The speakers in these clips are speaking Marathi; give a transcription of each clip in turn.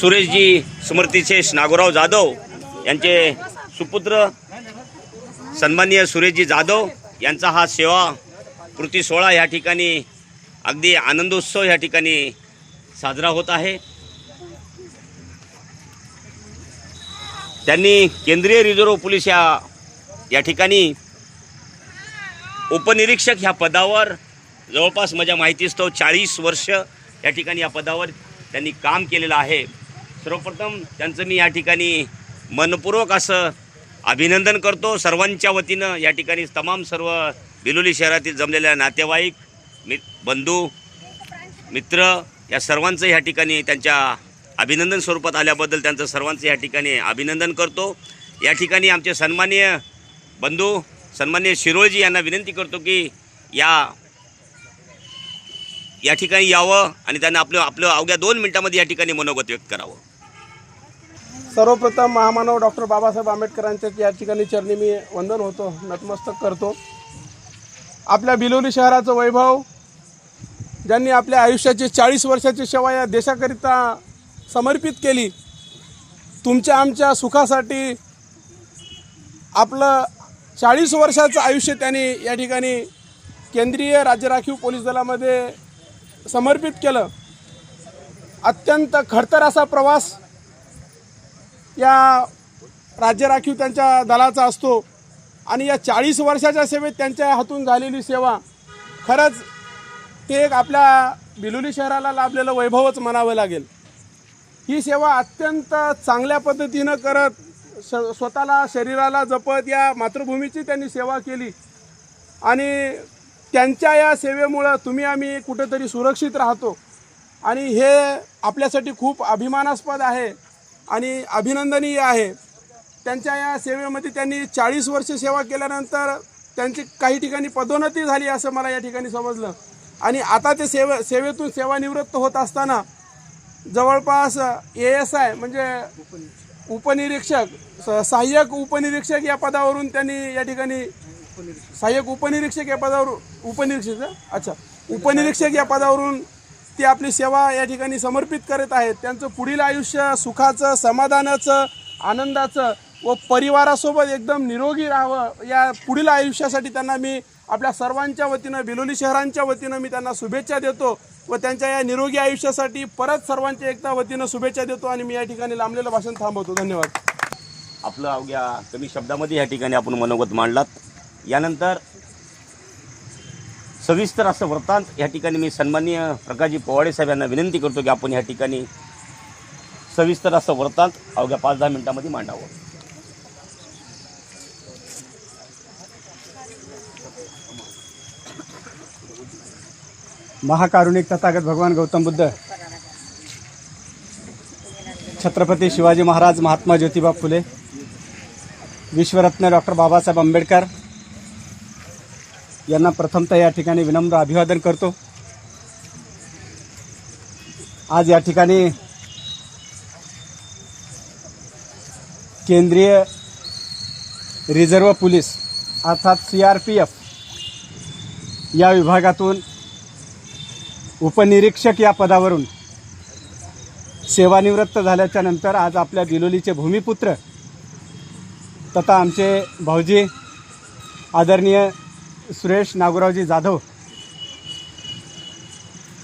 सुरेशजी स्मृतिशेष नागोराव जाधव यांचे सुपुत्र सन्माननीय सुरेशजी जाधव यांचा हा सेवा कृती सोहळा या ठिकाणी अगदी आनंदोत्सव या ठिकाणी साजरा होत आहे. त्यांनी केंद्रीय रिझर्व्ह पोलीस या या ठिकाणी उपनिरीक्षक ह्या पदावर जवळपास माझ्या माहितीस्तव चाळीस वर्ष या ठिकाणी या पदावर त्यांनी काम केलेलं आहे. सर्वप्रथम त्यांचं मी या ठिकाणी मनपूर्वक असं अभिनंदन करतो. सर्वांच्या वतीनं या ठिकाणी तमाम सर्व बिलोली शहरातील जमलेल्या नातेवाईक मि बंधू मित्र या सर्वांचं या ठिकाणी त्यांच्या अभिनंदन स्वरूपात आल्याबद्दल त्यांचं सर्वांचं या ठिकाणी अभिनंदन करतो. या ठिकाणी आमचे सन्माननीय बंधू सन्माननीय शिरोळजी यांना विनंती करतो की या या ठिकाणी यावं आणि त्यांना आपलं आपलं अवघ्या दोन मिनिटामध्ये या ठिकाणी मनोगत व्यक्त करावं. सर्वप्रथम महामानव डॉक्टर बाबासाहेब आंबेडकरांच्या या ठिकाणी चरणी मी वंदन होतो नतमस्तक करतो. आपल्या बिलोली शहराचं वैभव ज्यांनी आपल्या आयुष्याची चाळीस वर्षाची सेवा या देशाकरिता समर्पित केली तुमच्या आमच्या सुखासाठी आपलं चाळीस वर्षाचं आयुष्य त्यांनी या ठिकाणी केंद्रीय राज्य राखीव पोलीस दलामध्ये समर्पित केलं. अत्यंत खडतर असा प्रवास या राज्य राखीव त्यांच्या दलाचा असतो आणि या चाळीस वर्षाच्या सेवेत त्यांच्या हातून झालेली सेवा खरंच ते एक आपल्या बिलोली शहराला लाभलेलं वैभवच म्हणावं लागेल. ही सेवा अत्यंत चांगल्या पद्धतीनं करत श स्वतःला शरीराला जपत या मातृभूमीची त्यांनी सेवा केली आणि त्यांच्या या सेवेमुळं तुम्ही आम्ही कुठेतरी सुरक्षित राहतो. आणि हे आपल्यासाठी खूप अभिमानास्पद आहे आणि अभिनंदनीय आहे. त्यांच्या या सेवेमध्ये त्यांनी चाळीस वर्ष सेवा केल्यानंतर त्यांची काही ठिकाणी पदोन्नती झाली असं मला या ठिकाणी समजलं. आणि आता ते सेवे सेवेतून सेवानिवृत्त होत असताना जवळपास ए एस आय म्हणजे उपनिरीक्षक स- सहाय्यक उपनिरीक्षक या पदावरून त्यांनी या ठिकाणी सहाय्यक उपनिरीक्षक या पदावर उपनिरीक्षक? अच्छा. उपनिरीक्षक या पदावरून ते आपली सेवा या ठिकाणी समर्पित करत आहेत. त्यांचं पुढील आयुष्य सुखाचं समाधानाचं आनंदाचं व परिवारासोबत एकदम निरोगी राहावं या पुढील आयुष्यासाठी त्यांना मी आपल्या सर्वांच्या वतीनं बिलोली शहरांच्या वतीनं मी त्यांना शुभेच्छा देतो व त्यांच्या या निरोगी आयुष्यासाठी परत सर्वांच्या एकता वतीनं शुभेच्छा देतो आणि मी या ठिकाणी लांबलेलं भाषण थांबवतो. धन्यवाद. आपलं अवघ्या कमी शब्दामध्ये या ठिकाणी आपण मनोगत मांडलात. यानंतर सविस्तर असं वृत्तांत या ठिकाणी मी सन्माननीय प्रकाशजी पोवाडे साहेब यांना विनंती करतो की आपण या ठिकाणी सविस्तर असं वृत्तांत अवघ्या पाच दहा मिनिटामध्ये मांडावं. महाकारुणिक तथागत भगवान गौतम बुद्ध छत्रपती शिवाजी महाराज महात्मा ज्योतिबा फुले विश्वरत्न डॉक्टर बाबासाहेब आंबेडकर यांना प्रथमतः या ठिकाणी विनम्र अभिवादन करतो. आज या ठिकाणी केंद्रीय रिझर्व्ह पोलीस अर्थात सी आर पी एफ या विभागातून उपनिरीक्षक या पदावरून सेवानिवृत्त झाल्याच्यानंतर आज आपल्या बिलोलीचे भूमिपुत्र तथा आमचे भाऊजी आदरणीय सुरेश नागोरावजी जाधव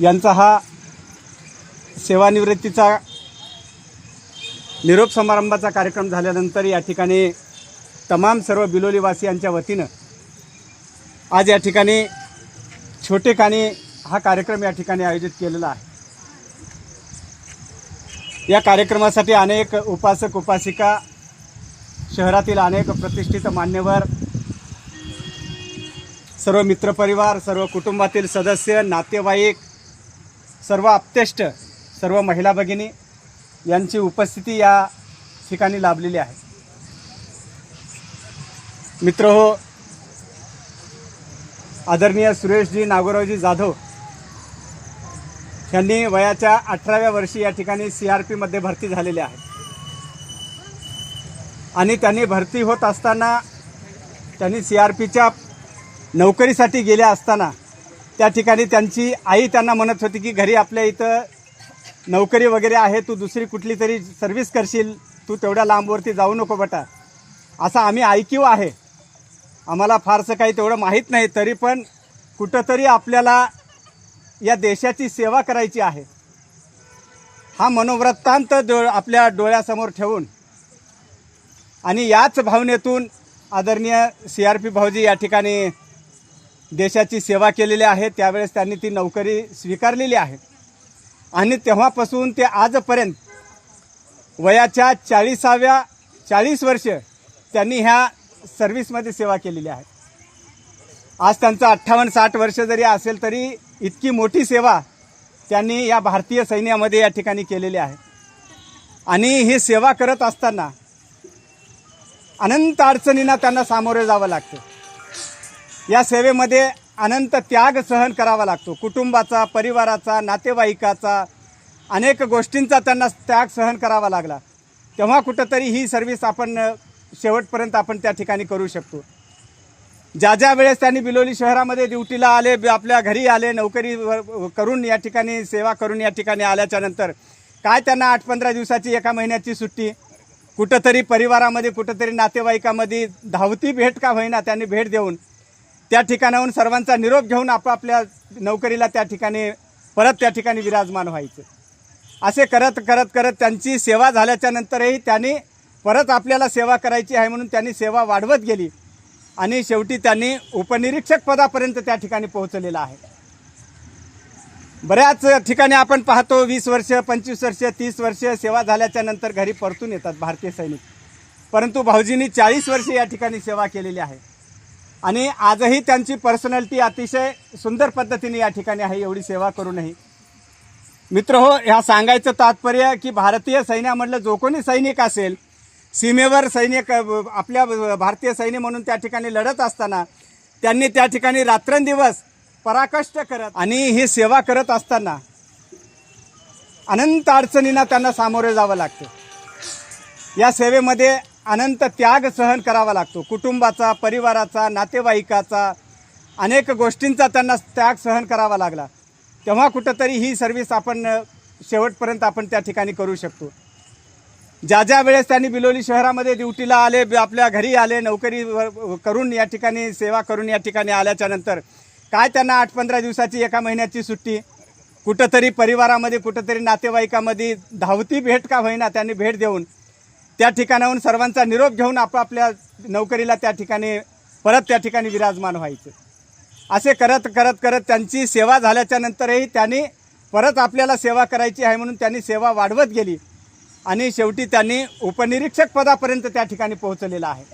यांचा हा सेवानिवृत्तीचा निरोप समारंभाचा कार्यक्रम झाल्यानंतर या ठिकाणी तमाम सर्व बिलोलीवासियांच्या वतीनं आज या ठिकाणी छोटेखानी हा कार्यक्रम या ठिकाणी आयोजित केलेला आहे. या कार्यक्रमासाठी अनेक उपासक उपासिका शहरातील अनेक प्रतिष्ठित मान्यवर सर्व मित्रपरिवार सर्व कुटुंबातील सदस्य नातेवाईक सर्व आप्तेष्ट सर्व महिला भगिनी यांची उपस्थिती या ठिकाणी लाभलेली आहे. मित्र हो आदरणीय सुरेशजी नागोरावजी जाधव यांनी वयाच्या अठराव्या वर्षी या ठिकाणी सी आर पीमध्ये भरती झालेल्या आहेत आणि त्यांनी भरती होत असताना त्यांनी सी आर पीच्या नोकरीसाठी गेल्या असताना त्या ठिकाणी त्यांची आई त्यांना म्हणत होती की घरी आपल्या इथं नोकरी वगैरे आहे तू दुसरी कुठली तरी सर्व्हिस करशील तू तेवढ्या लांबवरती जाऊ नको बटा. असं आम्ही ऐकीव आहे. आम्हाला फारसं काही तेवढं माहीत नाही तरी पण कुठंतरी आपल्याला या देशाची सेवा करायची आहे. हा मनोवृत्तांत डो आपल्या डोळ्यासमोर ठेवून आणि याच भावनेतून आदरणीय सी आर पी भाऊजी या ठिकाणी देशाची सेवा केलेली आहे त्यावेळेस त्यांनी ती नोकरी स्वीकारलेली आहे. आणि तेव्हापासून ते आजपर्यंत वयाच्या चाळीसाव्या चाळीस वर्ष त्यांनी ह्या सर्व्हिसमध्ये सेवा केलेली आहे. आज त्यांचं अठ्ठावन्न साठ वर्ष जरी असेल तरी इतकी मोठी सेवा त्यांनी या भारतीय सैन्यामध्ये या ठिकाणी केलेली आहे. आणि ही सेवा करत असताना अनंत अडचणींना त्यांना सामोरे जावं लागतं. या सेवेमध्ये अनंत त्याग सहन करावा लागतो. कुटुंबाचा परिवाराचा नातेवाईकाचा अनेक गोष्टींचा त्यांना त्याग सहन करावा लागला. तेव्हा कुठंतरी ही सर्व्हिस आपण शेवटपर्यंत आपण त्या ठिकाणी करू शकतो. ज्या ज्या वेळेस त्यांनी बिलोली शहरामध्ये ड्युटीला आले आपल्या घरी आले नोकरी व- करून या ठिकाणी सेवा करून या ठिकाणी आल्याच्यानंतर काय त्यांना आठ पंधरा दिवसाची एका महिन्याची सुट्टी? कुठंतरी परिवारामध्ये कुठंतरी नातेवाईकामध्ये धावती भेट का होईना त्यांनी भेट देऊन त्या ठिकाणाहून सर्वांचा निरोप घेऊन आपापल्या नोकरीला त्या ठिकाणी परत त्या ठिकाणी विराजमान व्हायचं. असे करत करत करत त्यांची सेवा झाल्याच्या नंतरही त्यांनी परत आपल्याला सेवा करायची आहे म्हणून त्यांनी सेवा वाढवत गेली. आणि शेवटी त्यांनी उपनिरीक्षक पदापर्यंत त्या ठिकाणी पोहोचलेला आहे. बऱ्याच ठिकाणी आपण पाहतो वीस वर्ष पंचवीस वर्ष तीस वर्ष सेवा झाल्याच्यानंतर घरी परतून येतात भारतीय सैनिक. परंतु भाऊजींनी चाळीस वर्ष या ठिकाणी सेवा केलेली आहे. आणि आजही त्यांची पर्सनॅलिटी अतिशय सुंदर पद्धतीने या ठिकाणी आहे एवढी सेवा करूनही. मित्र हो ह्या सांगायचं तात्पर्य की भारतीय सैन्यामधलं जो कोणी सैनिक असेल सीमेवर सैनिक आपल्या भारतीय सैन्य म्हणून त्या ठिकाणी लढत असताना त्यांनी त्या ठिकाणी रात्रंदिवस पराकष्ट करत आणि ही सेवा करत असताना अनंत अडचणींना त्यांना सामोरे जावं लागतं. या सेवेमध्ये अनंत त्याग सहन करावा लागतो. कुटुंबाचा परिवाराचा नातेवाईकाचा अनेक गोष्टींचा त्यांना त्याग सहन करावा लागला. तेव्हा कुठंतरी ही सर्व्हिस आपण शेवटपर्यंत आपण त्या ठिकाणी करू शकतो. ज्या ज्या वेळेस त्यांनी बिलोली शहरामध्ये ड्युटीला आले आपल्या घरी आले नोकरी व- करून या ठिकाणी सेवा करून या ठिकाणी आल्याच्यानंतर काय त्यांना आठ पंधरा दिवसाची एका महिन्याची सुट्टी? कुठंतरी परिवारामध्ये कुठंतरी नातेवाईकामध्ये धावती भेट का होईना त्यांनी भेट देऊन त्या ठिकाणाहून सर्वांचा निरोप घेऊन आपापल्या नोकरीला त्या ठिकाणी परत त्या ठिकाणी विराजमान व्हायचं. असे करत करत करत त्यांची सेवा झाल्याच्या नंतरही त्यांनी परत आपल्याला सेवा करायची आहे म्हणून त्यांनी सेवा वाढवत गेली. आणि शेवटी त्यांनी उपनिरीक्षक पदापर्यंत त्या ठिकाणी पोहोचलेला आहे.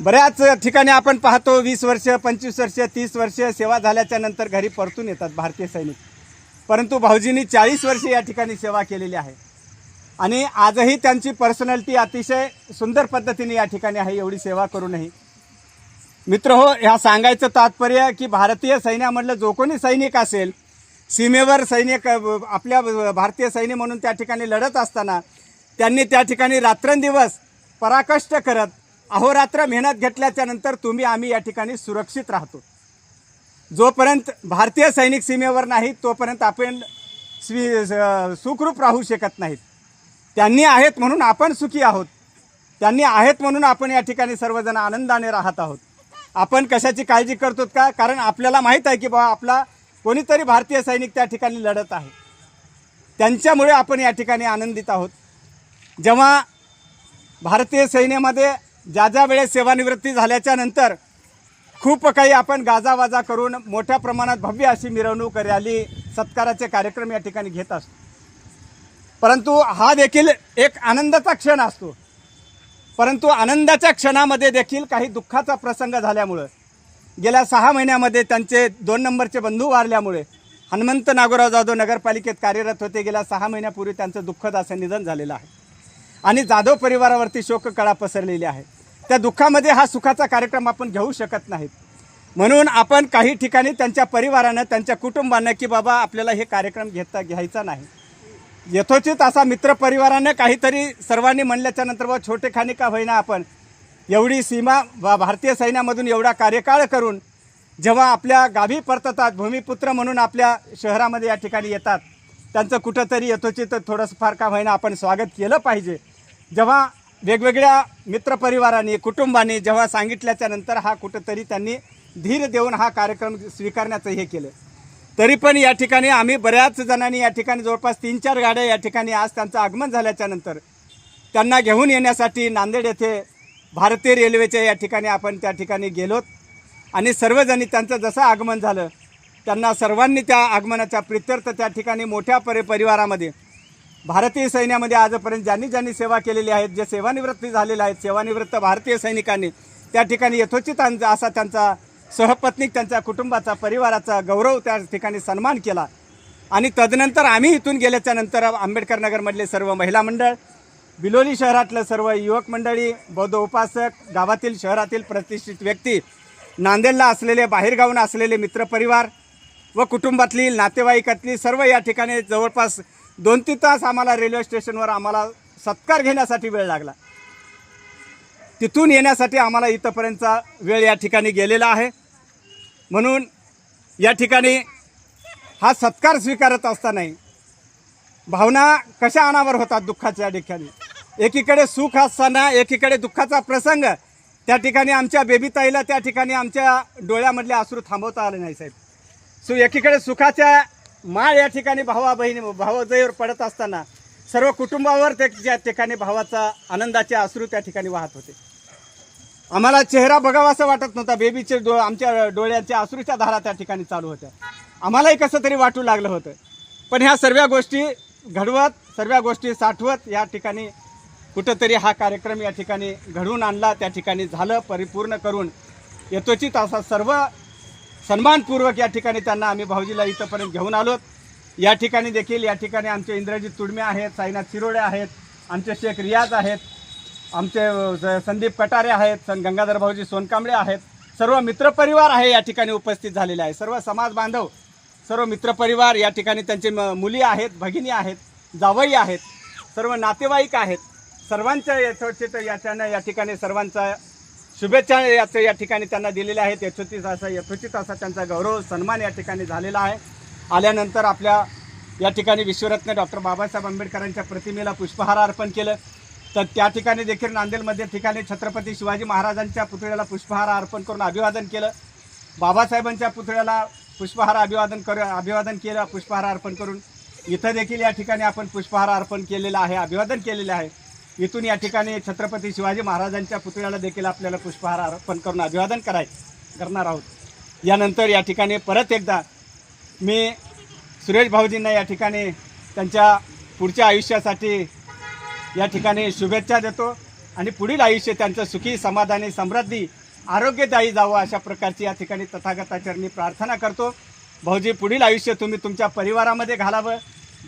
बऱ्याच ठिकाणी आपण पाहतो वीस वर्ष पंचवीस वर्ष तीस वर्ष सेवा झाल्याच्यानंतर घरी परतून येतात भारतीय सैनिक. परंतु भाऊजींनी चाळीस वर्ष या ठिकाणी सेवा केलेली आहे. आणि आजही त्यांची पर्सनॅलिटी अतिशय सुंदर पद्धतीने या ठिकाणी आहे एवढी सेवा करूनही. मित्र हो ह्या सांगायचं तात्पर्य की भारतीय सैन्यामधलं जो कोणी सैनिक असेल सीमेवर सैनिक आपल्या भारतीय सैन्य म्हणून त्या ठिकाणी लढत असताना त्यांनी त्या ठिकाणी रात्रंदिवस पराकष्ट करत अहोरात्र मेहनत घेतल्याच्यानंतर तुम्ही आम्ही या ठिकाणी सुरक्षित राहतो. जोपर्यंत भारतीय सैनिक सीमेवर नाही तोपर्यंत आपण स्वी सुखरूप राहू शकत नाहीत. त्यांनी आहेत म्हणून आपण सुखी आहोत. त्यांनी आहेत म्हणून आपण या ठिकाणी सर्वजण आनंदाने राहत आहोत. आपण कशाची काळजी करतो का? कारण आपल्याला माहीत आहे की बाबा आपला कोणीतरी भारतीय सैनिक त्या ठिकाणी लढत आहे. त्यांच्यामुळे आपण या ठिकाणी आनंदित आहोत. जेव्हा भारतीय सैन्यामध्ये ज्या ज्या वेळेस सेवानिवृत्ती झाल्याच्यानंतर खूप काही आपण गाजावाजा करून मोठ्या प्रमाणात भव्य अशी मिरवणूक रॅली सत्काराचे कार्यक्रम या ठिकाणी घेत असतो. परंतु हा देखील एक आनंदाचा क्षण असतो. परंतु आनंदाच्या क्षणामध्ये देखील काही दुःखाचा प्रसंग झाल्यामुळं गेल्या सहा महिन्यामध्ये त्यांचे दोन नंबरचे बंधू वारल्यामुळे हनुमंत नागोराव जाधव नगरपालिकेत कार्यरत होते गेल्या सहा महिन्यापूर्वी त्यांचं दुःखद असं निधन झालेलं आहे. आणि जाधव परिवारावरती शोककळा पसरलेली आहे. त्या दुःखामध्ये हा सुखाचा कार्यक्रम आपण घेऊ शकत नाहीत. म्हणून आपण काही ठिकाणी त्यांच्या परिवारानं त्यांच्या कुटुंबानं की बाबा आपल्याला हे कार्यक्रम घेता घ्यायचा नाही. यथोचित असा मित्रपरिवारानं काहीतरी सर्वांनी म्हणल्याच्या नंतर बा छोटे खाणी का होईना आपण? एवढी सीमा वा भारतीय सैन्यामधून एवढा कार्यकाळ करून जेव्हा आपल्या गावी परततात भूमिपुत्र म्हणून आपल्या शहरामध्ये या ठिकाणी येतात त्यांचं कुठंतरी यथोचित थोडंसं फार का होईना आपण स्वागत केलं पाहिजे? जेव्हा वेगवेगळ्या मित्रपरिवारांनी कुटुंबांनी जेव्हा सांगितल्याच्या नंतर हा कुठंतरी त्यांनी धीर देऊन हा कार्यक्रम स्वीकारण्याचं हे केलं. तरी पण या ठिकाणी आम्ही बऱ्याच जणांनी या ठिकाणी जवळपास तीन चार गाड्या या ठिकाणी आज त्यांचं आगमन झाल्याच्यानंतर त्यांना घेऊन येण्यासाठी नांदेड येथे भारतीय रेल्वेच्या या ठिकाणी आपण त्या ठिकाणी गेलोत. आणि सर्वजणी त्यांचं जसं आगमन झालं त्यांना सर्वांनी त्या आगमनाच्या प्रित्यर्थ त्या ठिकाणी मोठ्या परि परिवारामध्ये भारतीय सैन्यामध्ये आजपर्यंत ज्यांनी ज्यांनी सेवा केलेली आहेत जे सेवानिवृत्ती झालेले आहेत सेवानिवृत्त भारतीय सैनिकांनी त्या ठिकाणी यथोचित असा त्यांचा सहपत्नीक त्यांच्या कुटुंबाचा परिवाराचा गौरव त्या ठिकाणी सन्मान केला. आणि तदनंतर आम्ही इथून गेल्याच्यानंतर आंबेडकर नगरमधले सर्व महिला मंडळ बिलोली शहरातलं सर्व युवक मंडळी बौद्ध उपासक गावातील शहरातील प्रतिष्ठित व्यक्ती नांदेडला असलेले बाहेरगावून असलेले मित्रपरिवार व कुटुंबातली नातेवाईकातली सर्व या ठिकाणी जवळपास दोन तीन तास आम्हाला रेल्वे स्टेशनवर आम्हाला सत्कार घेण्यासाठी वेळ लागला. तिथून येण्यासाठी आम्हाला इथंपर्यंतचा वेळ या ठिकाणी गेलेला आहे. म्हणून या ठिकाणी हा सत्कार स्वीकारत असतानाही भावना कशा अनावर होतात दुःखाच्या ठिकाणी एकीकडे सुख असताना एकीकडे दुःखाचा प्रसंग. त्या ठिकाणी आमच्या बेबीताईला त्या ठिकाणी आमच्या डोळ्यामधले आसरू थांबवता आले नाही साहेब. सो एकीकडे सुखाच्या माळ या ठिकाणी भावा बहिणी भावाजईवर पडत असताना सर्व कुटुंबावर त्या ठिकाणी भावाचा आनंदाचे अश्रू त्या ठिकाणी वाहत होते. आम्हाला चेहरा बघावा असं वाटत नव्हता. बेबीचे डो आमच्या डोळ्यांच्या अश्रूच्या धारा त्या ठिकाणी चालू होत्या. आम्हालाही कसं तरी वाटू लागलं होतं. पण ह्या सर्व गोष्टी घडवत सर्व गोष्टी साठवत या ठिकाणी कुठंतरी हा कार्यक्रम या ठिकाणी घडवून आणला त्या ठिकाणी झालं परिपूर्ण करून यथोचित असा सर्व सन्मानपूर्वक या ठिकाणी त्यांना आम्ही भाऊजीला इथंपर्यंत घेऊन आलोत. या ठिकाणी देखील या ठिकाणी आमचे इंद्रजित तुडमे आहेत साईनाथ शिरोडे आहेत आमचे शेख रियाज आहेत आमचे स- संदीप कटारे आहेत सन गंगाधर भाऊजी सोनकांबळे आहेत. सर्व मित्रपरिवार आहे या ठिकाणी उपस्थित झालेले आहे. सर्व समाज बांधव सर्व मित्रपरिवार या ठिकाणी त्यांचे म- मुली आहेत भगिनी आहेत जावई आहेत सर्व नातेवाईक आहेत. सर्वांच्या यथोचित याच्यानं या ठिकाणी सर्वांचा शुभेच्छा याचं या ठिकाणी त्यांना दिलेल्या आहेत. यथोचित असा यथोचित असा त्यांचा गौरव सन्मान या ठिकाणी झालेला आहे. आल्यानंतर आपल्या या ठिकाणी विश्वरत्न डॉक्टर बाबासाहेब आंबेडकरांच्या प्रतिमेला पुष्पहार अर्पण केलं. तर त्या ठिकाणी देखील नांदेडमध्ये ठिकाणी छत्रपती शिवाजी महाराजांच्या पुतळ्याला पुष्पहार अर्पण करून अभिवादन केलं. बाबासाहेबांच्या पुतळ्याला पुष्पहार अभिवादन कर अभिवादन केलं पुष्पहार अर्पण करून. इथं देखील या ठिकाणी आपण पुष्पहार अर्पण केलेलं आहे अभिवादन केलेलं आहे. इथून या ठिकाणी छत्रपती शिवाजी महाराजांच्या पुतळ्याला देखील आपल्याला पुष्पहार अर्पण करून अभिवादन कराय करणार आहोत. यानंतर या ठिकाणी परत एकदा मी सुरेश भाऊजींना या ठिकाणी त्यांच्या पुढच्या आयुष्यासाठी या ठिकाणी शुभेच्छा देतो आणि पुढील आयुष्य त्यांचं सुखी समाधानी समृद्धी आरोग्यदायी जावं अशा प्रकारची या ठिकाणी तथागताचरणी प्रार्थना करतो. भाऊजी पुढील आयुष्य तुम्ही तुमच्या परिवारामध्ये घालावं.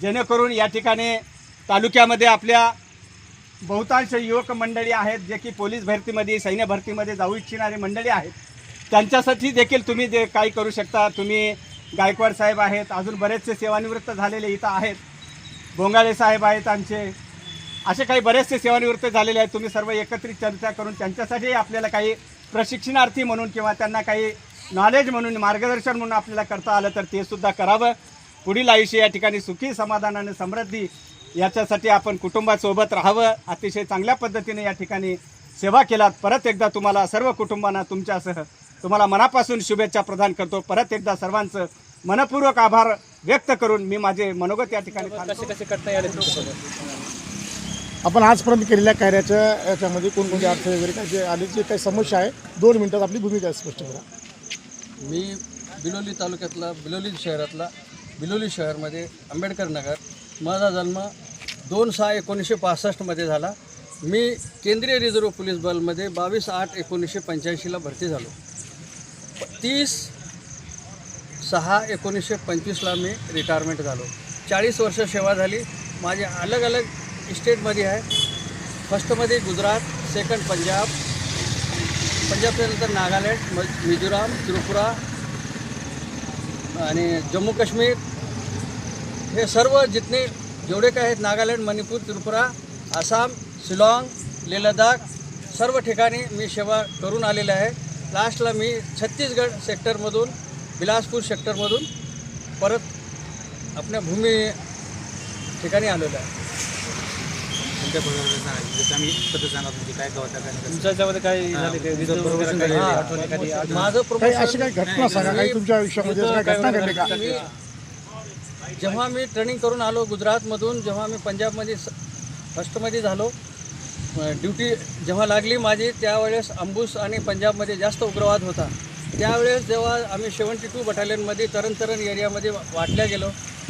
जेणेकरून या ठिकाणी तालुक्यामध्ये आपल्या बहुतांश युवक मंडळी आहेत जे की पोलीस भरतीमध्ये सैन्य भरतीमध्ये जाऊ इच्छिणारी मंडळी आहेत. त्यांच्यासाठी देखील तुम्ही जे काही करू शकता तुम्ही गायकवाड साहेब आहेत अजून बरेचसे सेवानिवृत्त झालेले इथं आहेत. बोंगाळे साहेब आहेत आमचे. असे काही बरेचसे सेवानिवृत्त झालेले आहेत. तुम्ही सर्व एकत्रित चर्चा करून त्यांच्यासाठी आपल्याला काही प्रशिक्षणार्थी म्हणून किंवा त्यांना काही नॉलेज म्हणून मार्गदर्शन म्हणून आपल्याला करता आलं तर ते सुद्धा करावं. पुढील आयुष्य या ठिकाणी सुखी समाधानाने समृद्धी याच्यासाठी आपण कुटुंबासोबत राहावं. अतिशय चांगल्या पद्धतीने या ठिकाणी सेवा केलात. परत एकदा तुम्हाला सर्व कुटुंबांना तुमच्यासह तुम्हाला मनापासून शुभेच्छा प्रदान करतो. परत एकदा सर्वांचं मनपूर्वक आभार व्यक्त करून मी माझे मनोगत या ठिकाणी थांबतो. आपण आजपर्यंत केलेल्या कार्याच्या याच्यामध्ये कोणकोणते अडथळे वगैरे काय जे आले जे काही समस्या आहे दोन मिनिटात आपली भूमिका स्पष्ट करा. मी बिलोली तालुक्यातला बिलोली शहरातला बिलोली शहरमध्ये आंबेडकर नगर माझा जन्म दोन सहा एकोणीसशे पासष्टमध्ये झाला. मी केंद्रीय रिझर्व्ह पोलीस बलमध्ये बावीस आठ एकोणीसशे पंच्याऐंशीला भरती झालो. तीस सहा एकोणीसशे पंचवीसला मी रिटायरमेंट झालो. चाळीस वर्ष सेवा झाली. माझे अलग अलग स्टेटमध्ये आहे. फर्स्टमध्ये गुजरात सेकंड पंजाब पंजाबच्यानंतर नागालँड म मिझोराम त्रिपुरा आणि जम्मू काश्मीर. हे सर्व जितने जेवढे काय आहेत नागालँड मणिपूर त्रिपुरा आसाम शिलाँग लेह लडाख सर्व ठिकाणी मी सेवा करून आलेले आहे. लास्टला मी छत्तीसगड सेक्टरमधून बिलासपूर सेक्टरमधून परत आपल्या भूमी ठिकाणी आलेलो आहे तुमच्या बरोबर जसं आम्ही काय गवता काय नाही. तुमच्या याच्यामध्ये काय झाले ते वीज वगैरे काही आठवण एखादी आठवण? माझं काही प्रमोशन अशी काही घटना सांगा काही तुमच्या आयुष्यामध्ये असं काही घटना घडली का मी जेव्हा मी ट्रेनिंग करून आलो गुजरातमधून जेव्हा मी पंजाबमध्ये स- फर्स्टमध्ये झालो ड्युटी जेव्हा लागली माझी त्यावेळेस अंबूस आणि पंजाबमध्ये जास्त उग्रवाद होता. त्यावेळेस जेव्हा आम्ही सेवन्टी टू बटालियनमध्ये तरण तरण एरियामध्ये वाटल्या गेलो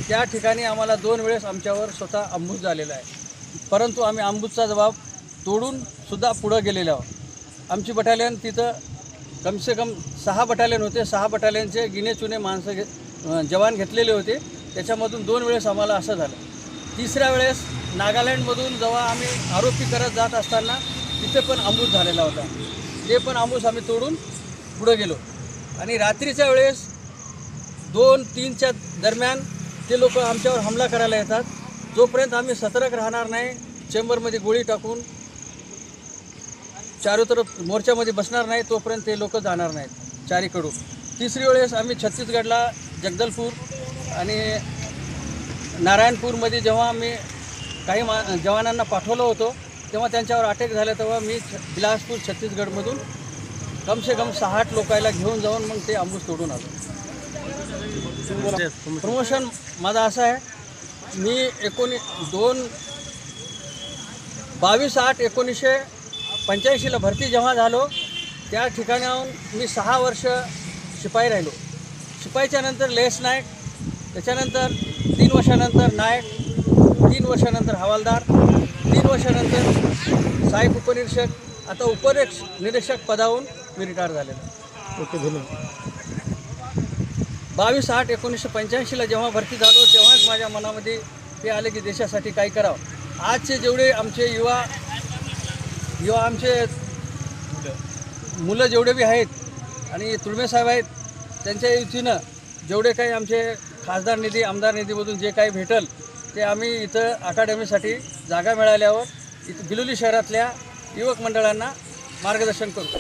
त्या ठिकाणी आम्हाला दोन वेळेस आमच्यावर स्वतः अंबूस झालेला आहे. परंतु आम्ही अंबूसचा जबाब तोडून सुद्धा पुढं गेलेलो आहोत. आमची बटालियन तिथं कमसे कम सहा बटालियन होते. सहा बटालियनचे गिनेचुने माणसं घे जवान घेतलेले होते. त्याच्यामधून दोन वेळेस आम्हाला असं झालं. तिसऱ्या वेळेस नागालँडमधून जेव्हा आम्ही आरोपी करत जात असताना तिथे पण आंबूस झालेला होता. ते पण आंबूस आम्ही तोडून पुढं गेलो. आणि रात्रीच्या वेळेस दोन तीनच्या दरम्यान ते लोक आमच्यावर हमला करायला येतात. जोपर्यंत आम्ही सतर्क राहणार नाही चेंबरमध्ये गोळी टाकून चारो तरफ मोर्चामध्ये बसणार नाही तोपर्यंत ते लोक जाणार नाहीत चारीकडून. तिसरी वेळेस आम्ही छत्तीसगडला जगदलपूर आणि नारायणपूरमध्ये जेव्हा आम्ही काही मा जवानांना पाठवलं होतं तेव्हा त्यांच्यावर अटॅक झाल्या तेव्हा मी बिलासपूर छत्तीसगडमधून कमसे कम सहा आठ लोकायला घेऊन जाऊन मग ते आंबूस तोडून आलो. प्रमोशन माझा असं आहे मी एकोणी दोन बावीस आठ एकोणीसशे पंच्याऐंशीला भरती जेव्हा झालो त्या ठिकाणाहून मी सहा वर्ष शिपाई राहिलो. शिपाईच्या नंतर लेस नाईक त्याच्यानंतर तीन वर्षानंतर नाईक तीन वर्षानंतर हवालदार तीन वर्षानंतर सहाय्यक उपनिरीक्षक आता उपनिरीक्ष निरीक्षक पदावरून मी रिटायर झालेलो. ओके धन्यवाद बावीस आठ एकोणीसशे पंच्याऐंशीला जेव्हा भरती झालो तेव्हाच माझ्या मनामध्ये हे आले की देशासाठी काही करावं आजचे जेवढे आमचे युवा युवा आमचे मुलं जेवढे बी आहेत आणि तुळमे साहेब आहेत त्यांच्या युतीनं जेवढे काही आमचे खासदार निधी आमदार निधीमधून जे काही भेटल ते आम्ही इथं अकादमीसाठी जागा मिळाल्यावर इथं बिलोली शहरातल्या युवक मंडळांना मार्गदर्शन करतो